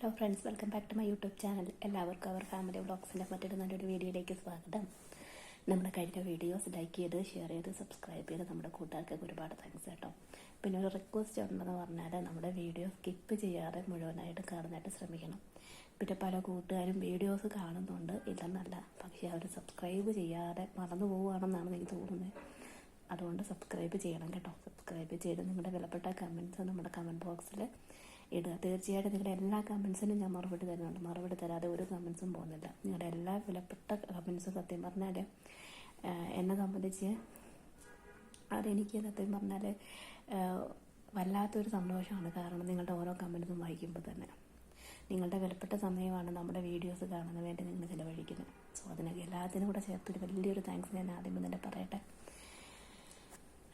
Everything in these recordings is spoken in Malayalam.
Hello friends welcome back to my YouTube channel എല്ലാവർക്കും അവർ ഫാമിലി വ്ളോഗ്സിന്റെ മറ്റൊരു നല്ലൊരു വീഡിയോയിലേക്ക് സ്വാഗതം. നമ്മുടെ കഴിഞ്ഞ വീഡിയോസ് ലൈക്ക് ചെയ്ത് ഷെയർ ചെയ്ത് സബ്സ്ക്രൈബ് ചെയ്ത് നമ്മുടെ കൂട്ടുകാർക്കൊക്കെ ഒരുപാട് താങ്ക്സ് കേട്ടോ. പിന്നെ ഒരു റിക്വസ്റ്റ് ഉണ്ടെന്ന് പറഞ്ഞാൽ നമ്മുടെ വീഡിയോ സ്കിപ്പ് ചെയ്യാതെ മുഴുവനായിട്ട് കാണാനായിട്ട് ശ്രമിക്കണം. പിന്നെ പല കൂട്ടുകാരും വീഡിയോസ് കാണുന്നുണ്ട്. ഇല്ലെന്നല്ല പക്ഷേ അവർ സബ്സ്ക്രൈബ് ചെയ്യാതെ മറന്നു പോവുകയാണെന്നാണ് എനിക്ക് തോന്നുന്നത്. അതുകൊണ്ട് സബ്സ്ക്രൈബ് ചെയ്യണം കേട്ടോ. സബ്സ്ക്രൈബ് ചെയ്ത് നിങ്ങളുടെ വിലപ്പെട്ട കമൻസ് നമ്മുടെ കമന്റ് ബോക്സിൽ ഇടുക. തീർച്ചയായിട്ടും നിങ്ങളുടെ എല്ലാ കമൻസിനും ഞാൻ മറുപടി തരുന്നുണ്ട്. മറുപടി തരാതെ ഒരു കമൻസും പോകുന്നില്ല. നിങ്ങളുടെ എല്ലാ വിലപ്പെട്ട കമൻസും സത്യം പറഞ്ഞാൽ എന്നെ സംബന്ധിച്ച് അതെനിക്ക് സത്യം പറഞ്ഞാൽ വല്ലാത്തൊരു സന്തോഷമാണ്. കാരണം നിങ്ങളുടെ ഓരോ കമൻസും വായിക്കുമ്പോൾ തന്നെ. നിങ്ങളുടെ വിലപ്പെട്ട സമയമാണ് നമ്മുടെ വീഡിയോസ് കാണാൻ വേണ്ടി നിങ്ങൾ ചിലവഴിക്കുന്നത്. സോ അതിനൊക്കെ എല്ലാത്തിനും കൂടെ ചേർത്തൊരു വലിയൊരു താങ്ക്സ് ഞാൻ ആദ്യം തന്നെ പറയട്ടെ.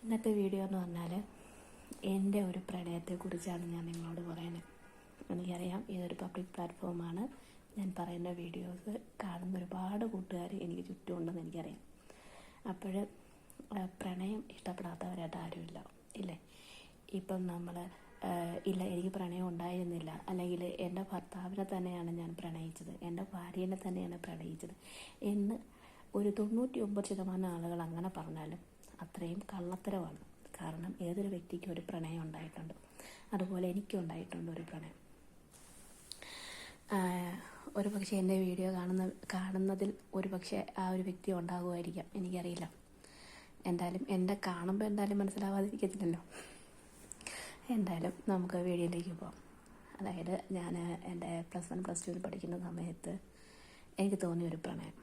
ഇന്നത്തെ വീഡിയോ എന്ന് പറഞ്ഞാൽ എന്റെ ഒരു പ്രണയത്തെക്കുറിച്ചാണ് ഞാൻ നിങ്ങളോട് പറയുന്നത് എനിക്കറിയാം. ഇതൊരു പബ്ലിക് പ്ലാറ്റ്ഫോമാണ് ഞാൻ പറയുന്ന വീഡിയോസ് കാണുന്ന ഒരുപാട് കൂട്ടുകാർ എനിക്ക് ചുറ്റുമുണ്ടെന്ന് എനിക്കറിയാം. അപ്പോൾ പ്രണയം ഇഷ്ടപ്പെടാത്തവരായിട്ട് ആരുമില്ല. ഇല്ലേ? ഇപ്പം നമ്മൾ ഇല്ല എനിക്ക് പ്രണയം ഉണ്ടായിരുന്നില്ല. അല്ലെങ്കിൽ എന്റെ ഭർത്താവിനെ തന്നെയാണ് ഞാൻ പ്രണയിച്ചത്. എന്റെ ഭാര്യനെ തന്നെയാണ് പ്രണയിച്ചത് എന്ന് ഒരു തൊണ്ണൂറ്റി ഒമ്പത് ശതമാനം ആളുകൾ അങ്ങനെ പറഞ്ഞാലും അത്രയും കള്ളത്തരമാണ്. കാരണം ഏതൊരു വ്യക്തിക്കും ഒരു പ്രണയം ഉണ്ടായിട്ടുണ്ട്. അതുപോലെ എനിക്കും ഉണ്ടായിട്ടുണ്ട് ഒരു പ്രണയം. ഒരു പക്ഷേ എന്റെ വീഡിയോ കാണുന്ന കാണുന്നതിൽ ഒരു പക്ഷേ ആ ഒരു വ്യക്തി ഉണ്ടാകുമായിരിക്കാം. എനിക്കറിയില്ല. എന്തായാലും എന്റെ കാണുമ്പോൾ എന്തായാലും മനസ്സിലാവാതിരിക്കത്തില്ലല്ലോ. എന്തായാലും നമുക്ക് വീഡിയോയിലേക്ക് പോകാം അതായത് ഞാൻ എന്റെ പ്ലസ് വൺ പ്ലസ് ടുവിൽ പഠിക്കുന്ന സമയത്ത് എനിക്ക് തോന്നിയ ഒരു പ്രണയം.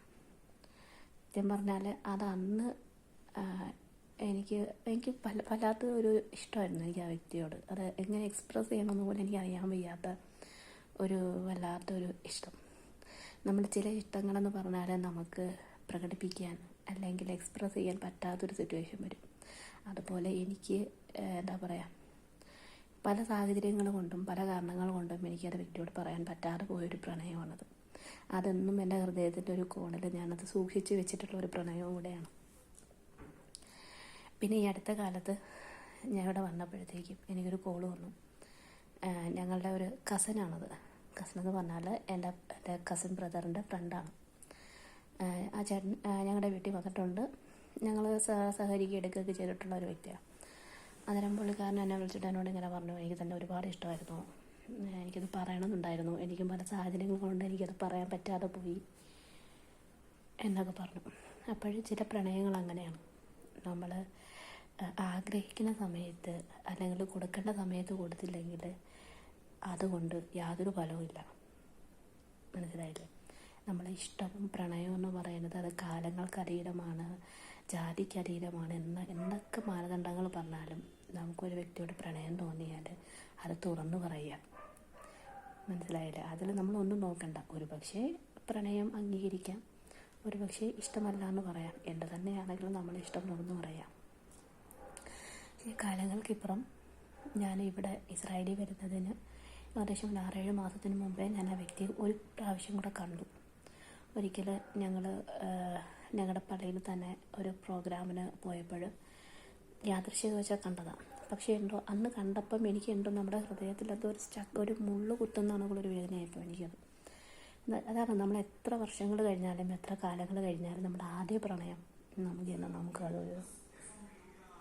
സത്യം പറഞ്ഞാൽ അത് അന്ന് എനിക്ക് എനിക്ക് പല വല്ലാത്ത ഒരു ഇഷ്ടമായിരുന്നു എനിക്ക് ആ വ്യക്തിയോട്. അത് എങ്ങനെ എക്സ്പ്രസ് ചെയ്യണമെന്ന് പോലും എനിക്ക് അറിയാൻ വയ്യാത്ത ഒരു വല്ലാത്തൊരു ഇഷ്ടം. നമ്മൾ ചില ഇഷ്ടങ്ങളെന്ന് പറഞ്ഞാൽ നമുക്ക് പ്രകടിപ്പിക്കാൻ അല്ലെങ്കിൽ എക്സ്പ്രസ് ചെയ്യാൻ പറ്റാത്തൊരു സിറ്റുവേഷൻ വരും. അതുപോലെ എനിക്ക് എന്താ പറയുക പല സാഹചര്യങ്ങൾ കൊണ്ടും പല കാരണങ്ങൾ കൊണ്ടും എനിക്കത് വ്യക്തിയോട് പറയാൻ പറ്റാതെ പോയൊരു പ്രണയമാണത്. അതെന്നും എന്റെ ഹൃദയത്തിന്റെ ഒരു കോണിൽ ഞാനത് സൂക്ഷിച്ചു വെച്ചിട്ടുള്ള ഒരു പ്രണയവും കൂടെയാണ്. പിന്നെ ഈ അടുത്ത കാലത്ത് ഞാൻ ഇവിടെ വന്നപ്പോഴത്തേക്കും എനിക്കൊരു കോൾ വന്നു. ഞങ്ങളുടെ ഒരു കസിനാണത് കസിൻ എന്ന് പറഞ്ഞാൽ എന്റെ എന്റെ കസിൻ ബ്രദറിന്റെ ഫ്രണ്ടാണ് ആ ചേട്ടൻ ഞങ്ങളുടെ വീട്ടിൽ വന്നിട്ടുണ്ട്. ഞങ്ങൾ സഹകരിക്കുക എടുക്കുകയൊക്കെ ചെയ്തിട്ടുള്ള ഒരു വ്യക്തിയാണ്. അന്നേരം പുള്ളിക്കാരൻ എന്നെ വിളിച്ചിട്ട് എന്നോട് ഇങ്ങനെ പറഞ്ഞു എനിക്ക് തന്നെ ഒരുപാട് ഇഷ്ടമായിരുന്നു. എനിക്കത് പറയണമെന്നുണ്ടായിരുന്നു. എനിക്കും പല സാഹചര്യങ്ങൾ കൊണ്ട് എനിക്കത് പറയാൻ പറ്റാതെ പോയി. എന്നൊക്കെ പറഞ്ഞു. അപ്പോഴും ചില പ്രണയങ്ങൾ അങ്ങനെയാണ്. നമ്മൾ ആഗ്രഹിക്കുന്ന സമയത്ത് അല്ലെങ്കിൽ കൊടുക്കേണ്ട സമയത്ത് കൊടുത്തില്ലെങ്കിൽ അതുകൊണ്ട് യാതൊരു ഫലവുമില്ല മനസ്സിലായില്ലേ? നമ്മളെ ഇഷ്ടം പ്രണയം എന്ന് പറയുന്നത് അത് കാലങ്ങൾക്കതീതമാണ് ജാതിക്കതീതമാണ് എന്ന എന്തൊക്കെ മാനദണ്ഡങ്ങൾ പറഞ്ഞാലും നമുക്കൊരു വ്യക്തിയോട് പ്രണയം തോന്നിയാൽ അത് തുറന്നു പറയുക. മനസ്സിലായില്ലേ? അതിൽ നമ്മളൊന്നും നോക്കണ്ട. ഒരു പക്ഷേ പ്രണയം അംഗീകരിക്കാം ഒരു പക്ഷേ ഇഷ്ടമല്ല എന്ന് പറയാം. എന്റെ തന്നെയാണെങ്കിലും നമ്മളിഷ്ടം തുറന്നു പറയാം. കാലങ്ങൾക്കിപ്പുറം ഞാൻ ഇവിടെ ഇസ്രായേലിൽ വരുന്നതിന് ഏകദേശം ഒരു ആറേഴ് മാസത്തിന് മുമ്പേ ഞാൻ ആ വ്യക്തിയെ ഒരു പ്രാവശ്യം കൂടെ കണ്ടു. ഒരിക്കൽ ഞങ്ങൾ ഞങ്ങളുടെ പള്ളിയിൽ തന്നെ ഒരു പ്രോഗ്രാമിന് പോയപ്പോൾ യാദൃശ്യം വെച്ചാൽ കണ്ടതാണ് പക്ഷേ എന്തോ അന്ന് കണ്ടപ്പം എനിക്ക് എന്തോ നമ്മുടെ ഹൃദയത്തിൽ ഒരു സ്റ്റക്ക് ഒരു മുള്ളു കുത്തുന്നതാണ് ഒരു വേദനയായിപ്പോൾ എനിക്കത്. അതാണ് നമ്മൾ എത്ര വർഷങ്ങൾ കഴിഞ്ഞാലും എത്ര കാലങ്ങൾ കഴിഞ്ഞാലും നമ്മുടെ ആദ്യ പ്രണയം നമുക്ക് നമുക്ക് നമുക്കതൊരു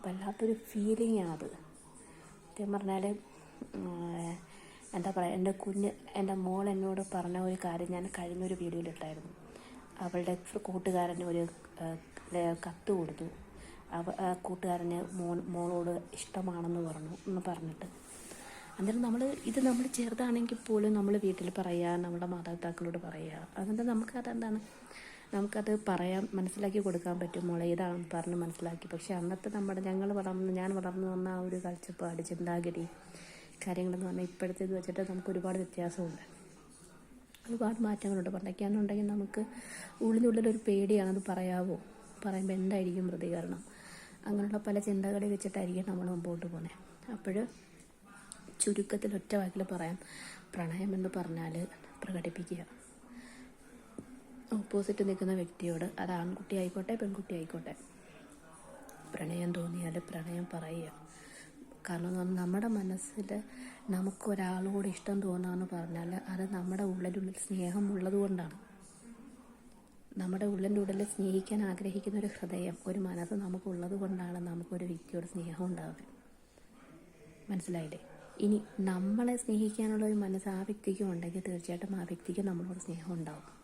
വല്ലാത്തൊരു അത് സത്യം പറഞ്ഞാൽ എന്താ പറയുക എന്റെ കുഞ്ഞ് എന്റെ മോൾ എന്നോട് പറഞ്ഞ ഒരു കാര്യം ഞാൻ കഴിഞ്ഞൊരു വീഡിയോയിലിട്ടായിരുന്നു അവളുടെ കൂട്ടുകാരന് ഒരു കത്ത് കൊടുത്തു. അവ കൂട്ടുകാരന് മോൾ മോളോട് ഇഷ്ടമാണെന്ന് പറഞ്ഞു എന്ന് പറഞ്ഞിട്ട്. അന്നേരം നമ്മൾ ഇത് നമ്മൾ ചെറുതാണെങ്കിൽ പോലും നമ്മൾ വീട്ടിൽ പറയുക നമ്മുടെ മാതാപിതാക്കളോട് പറയുക അതുകൊണ്ട് നമുക്കതെന്താണ് നമുക്കത് പറയാൻ മനസ്സിലാക്കി കൊടുക്കാൻ പറ്റും. മോളെ ഇതാണെന്ന് പറഞ്ഞ് മനസ്സിലാക്കി. പക്ഷേ അന്നത്തെ നമ്മുടെ ഞങ്ങൾ വളർന്ന് ഞാൻ വളർന്നു വന്ന ആ ഒരു കാഴ്ചപ്പാട് ചിന്താഗതി കാര്യങ്ങളെന്ന് പറഞ്ഞാൽ ഇപ്പോഴത്തേത് വെച്ചിട്ട് നമുക്ക് ഒരുപാട് വ്യത്യാസമുണ്ട്. ഒരുപാട് മാറ്റങ്ങളുണ്ട്. പണ്ടൊക്കെയാണെന്നുണ്ടെങ്കിൽ നമുക്ക് ഉള്ളിനുള്ളിലൊരു പേടിയാണ് അത് പറയാവോ? പറയുമ്പോൾ എന്തായിരിക്കും പ്രതികരണം? അങ്ങനെയുള്ള പല ചിന്തകളെ വെച്ചിട്ടായിരിക്കും നമ്മൾ മുമ്പോട്ട് പോകുന്നത് അപ്പോൾ ചുരുക്കത്തിൽ ഒറ്റ വാക്കിൽ പറയാം. പ്രണയം എന്ന് പറഞ്ഞാൽ പ്രകടിപ്പിക്കുക. ഓപ്പോസിറ്റ് നിൽക്കുന്ന വ്യക്തിയോട് അത് ആൺകുട്ടി ആയിക്കോട്ടെ പെൺകുട്ടി ആയിക്കോട്ടെ. പ്രണയം തോന്നിയാൽ പ്രണയം പറയുക. കാരണം നമ്മുടെ മനസ്സിൽ നമുക്കൊരാളോട് ഇഷ്ടം തോന്നാമെന്ന് പറഞ്ഞാൽ അത് നമ്മുടെ ഉള്ളിലുള്ളിൽ സ്നേഹം ഉള്ളതുകൊണ്ടാണ് നമ്മുടെ ഉള്ളിന്റെ ഉള്ളിൽ സ്നേഹിക്കാൻ ആഗ്രഹിക്കുന്ന ഒരു ഹൃദയം ഒരു മനസ്സ് നമുക്കുള്ളത് കൊണ്ടാണ് നമുക്കൊരു വ്യക്തിയോട് സ്നേഹം ഉണ്ടാവുന്നത് മനസ്സിലായില്ലേ? ഇനി നമ്മളെ സ്നേഹിക്കാനുള്ള ഒരു മനസ്സ് ആ വ്യക്തിക്കും ഉണ്ടെങ്കിൽ തീർച്ചയായിട്ടും ആ വ്യക്തിക്ക് നമ്മളോട് സ്നേഹം ഉണ്ടാവും.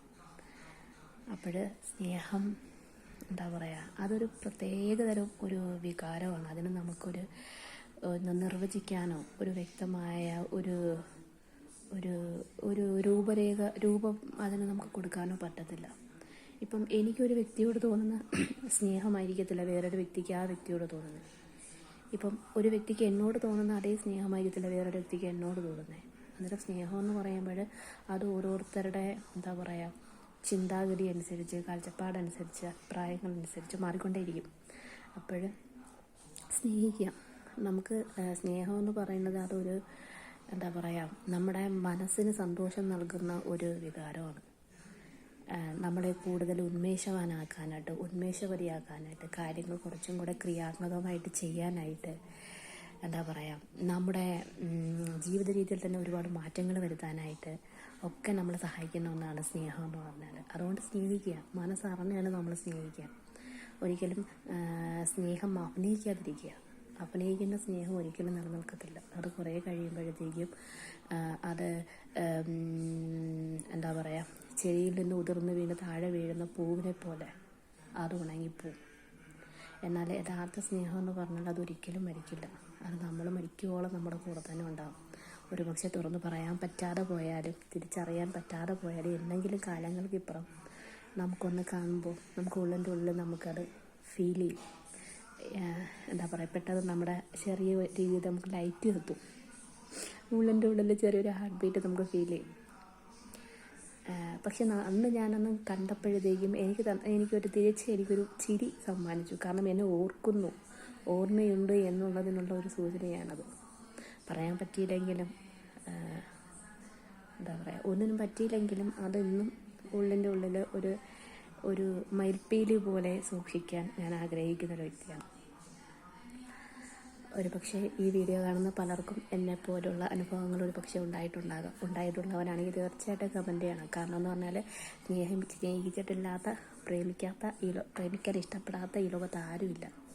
അപ്പോൾ സ്നേഹം എന്താ പറയുക അതൊരു പ്രത്യേകതരം ഒരു വികാരമാണ്. അതിന് നമുക്കൊരു നിർവചിക്കാനോ ഒരു വ്യക്തമായ ഒരു ഒരു ഒരു രൂപരേഖ രൂപം അതിന് നമുക്ക് കൊടുക്കാനോ പറ്റത്തില്ല. ഇപ്പം എനിക്കൊരു വ്യക്തിയോട് തോന്നുന്ന സ്നേഹമായിരിക്കത്തില്ല വേറൊരു വ്യക്തിക്ക് ആ വ്യക്തിയോട് തോന്നുന്നത് ഇപ്പം ഒരു വ്യക്തിക്ക് എന്നോട് തോന്നുന്ന അതേ സ്നേഹമായിരിക്കത്തില്ല വേറൊരു വ്യക്തിക്ക് എന്നോട് തോന്നുന്നത് അന്നേരം സ്നേഹം എന്ന് പറയുമ്പോൾ അത് ഓരോരുത്തരുടെ എന്താ പറയുക ചിന്താഗതി അനുസരിച്ച് കാഴ്ചപ്പാടനുസരിച്ച് അഭിപ്രായങ്ങളനുസരിച്ച് മാറിക്കൊണ്ടേയിരിക്കും. അപ്പോൾ സ്നേഹിക്കാം നമുക്ക് സ്നേഹം എന്ന് പറയുന്നത് അതൊരു എന്താ പറയുക നമ്മുടെ മനസ്സിന് സന്തോഷം നൽകുന്ന ഒരു വികാരമാണ്. നമ്മളെ കൂടുതൽ ഉന്മേഷവാനാക്കാനായിട്ട് ഉന്മേഷപരിയാക്കാനായിട്ട് കാര്യങ്ങൾ കുറച്ചും കൂടെ ക്രിയാത്മകമായിട്ട് ചെയ്യാനായിട്ട് എന്താ പറയുക നമ്മുടെ ജീവിത രീതിയിൽ തന്നെ ഒരുപാട് മാറ്റങ്ങൾ വരുത്താനായിട്ട് ഒക്കെ നമ്മൾ സഹായിക്കുന്ന ഒന്നാണ് സ്നേഹം എന്ന് പറഞ്ഞാൽ. അതുകൊണ്ട് സ്നേഹിക്കുക. മനസ്സറിഞ്ഞാണ് നമ്മൾ സ്നേഹിക്കുക. ഒരിക്കലും സ്നേഹം അഭിനയിക്കാതിരിക്കുക. അഭിനയിക്കുന്ന സ്നേഹം ഒരിക്കലും നിലനിൽക്കത്തില്ല. അത് കുറേ കഴിയുമ്പോഴത്തേക്കും അത് എന്താ പറയുക ചെടിയിൽ നിന്ന് ഉതിർന്ന് വീണ് താഴെ വീഴുന്ന പൂവിനെ പോലെ അത് ഉണങ്ങിപ്പോവും. എന്നാൽ യഥാർത്ഥ സ്നേഹം എന്ന് പറഞ്ഞാൽ അതൊരിക്കലും മരിക്കില്ല. അത് നമ്മൾ മരിക്കുവോളം നമ്മുടെ കൂടെ തന്നെ ഉണ്ടാകും ഒരു തുറന്നു പറയാൻ പറ്റാതെ പോയാലും തിരിച്ചറിയാൻ പറ്റാതെ പോയാലും എന്തെങ്കിലും കാലങ്ങൾക്കിപ്പുറം നമുക്കൊന്ന് കാണുമ്പോൾ നമുക്ക് ഉള്ളിന്റെ ഉള്ളിൽ നമുക്കത് ഫീൽ ചെയ്യും. എന്താ പറയുക പെട്ടെന്ന് നമ്മുടെ ചെറിയ രീതിയിൽ നമുക്ക് ലൈറ്റ് എത്തും. ഉള്ളിന്റെ ഉള്ളിൽ ചെറിയൊരു ഹാർട്ട് ബീറ്റ് നമുക്ക് ഫീൽ ചെയ്യും. പക്ഷെ അന്ന് ഞാനന്ന് കണ്ടപ്പോഴത്തേക്കും എനിക്ക് എനിക്കൊരു തിരിച്ച് എനിക്കൊരു ചിരി സമ്മാനിച്ചു. കാരണം എന്നെ ഓർക്കുന്നു. ഓർമ്മയുണ്ട് എന്നുള്ളതിനുള്ള ഒരു സൂചനയാണത്. പറയാൻ പറ്റിയില്ലെങ്കിലും എന്താ പറയുക ഒന്നിനും പറ്റിയില്ലെങ്കിലും അതെന്നും ഉള്ളിന്റെ ഉള്ളിൽ ഒരു ഒരു മയിൽപ്പീലി പോലെ സൂക്ഷിക്കാൻ ഞാൻ ആഗ്രഹിക്കുന്ന ഒരു വ്യക്തിയാണ്. ഒരു പക്ഷേ ഈ വീഡിയോ കാണുന്ന പലർക്കും എന്നെ പോലുള്ള അനുഭവങ്ങൾ ഒരു പക്ഷേ ഉണ്ടായിട്ടുണ്ടാകാം ഉണ്ടായിട്ടുള്ളവരാണെങ്കിൽ തീർച്ചയായിട്ടും കമന്റ് ചെയ്യണം. കാരണം എന്ന് പറഞ്ഞാൽ സ്നേഹം സ്നേഹിച്ചിട്ടില്ലാത്ത പ്രേമിക്കാത്ത ഈ പ്രേമിക്കാൻ ഇഷ്ടപ്പെടാത്ത ഈ ലോകത്ത് ആരുമില്ല.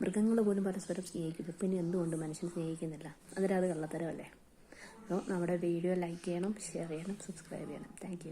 മൃഗങ്ങൾ പോലും പരസ്പരം സ്നേഹിക്കുന്നു. പിന്നെ എന്തുകൊണ്ട് മനുഷ്യൻ സ്നേഹിക്കുന്നില്ല? അന്നേരം അത് കള്ളത്തരമല്ലേ? അപ്പോൾ നമ്മുടെ വീഡിയോ ലൈക്ക് ചെയ്യണം ഷെയർ ചെയ്യണം സബ്സ്ക്രൈബ് ചെയ്യണം. താങ്ക്